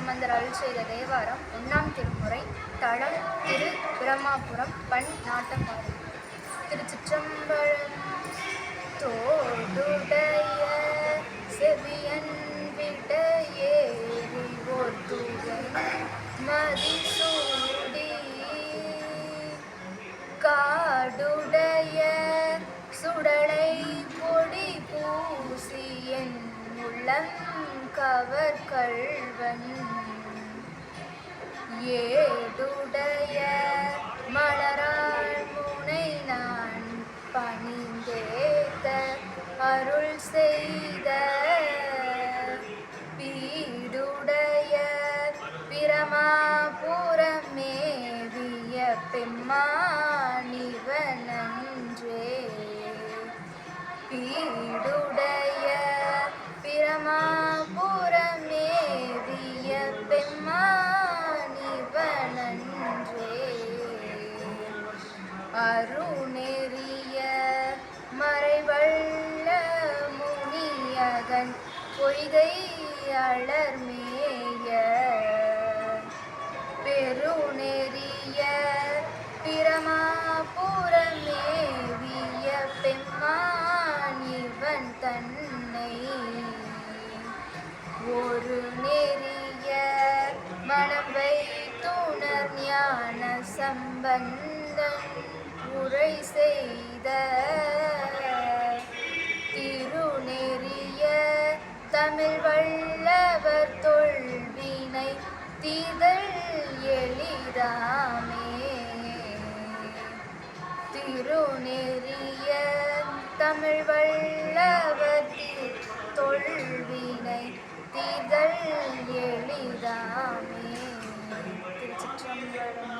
சுமந்தர் அருள் செய்த தேவாரம் ஒன்றாம் திருமுறை தளம் திரு பிரம்மாபுரம் பண் நாட்டமாறு திருச்சிற்றம்பழம் தோடுடைய செவியன் விட ஏறி ஒத்துகை மதிசூடி காடுடைய சுடலை பொடி பூசி என் உள்ளம் கவர்கள் உடைய மலரால் முனை நான் பணிந்தேத்த அருள் செய்த வீடுடைய பிரமாபுரமேவிய பெம்மானிவனன்றே அருணெறிய மறைவள்ள முனியதன் பொய்கை அளர்மேய பெருநெறிய பிரமாபுரமேவிய பெம்மான் இவன் தன்னை. ஒரு நெறிய மனம் வைத்துணர் ஞான சம்பன் உரை செய்த திருநெறிய தமிழ் வல்லவர் தொல்வினை தீதல் எளிதாமே. திருநெறிய தமிழ் வல்லவர் தொல்வினை தீதல் எளிதாமே. திருச்சிற்றம்பலம்.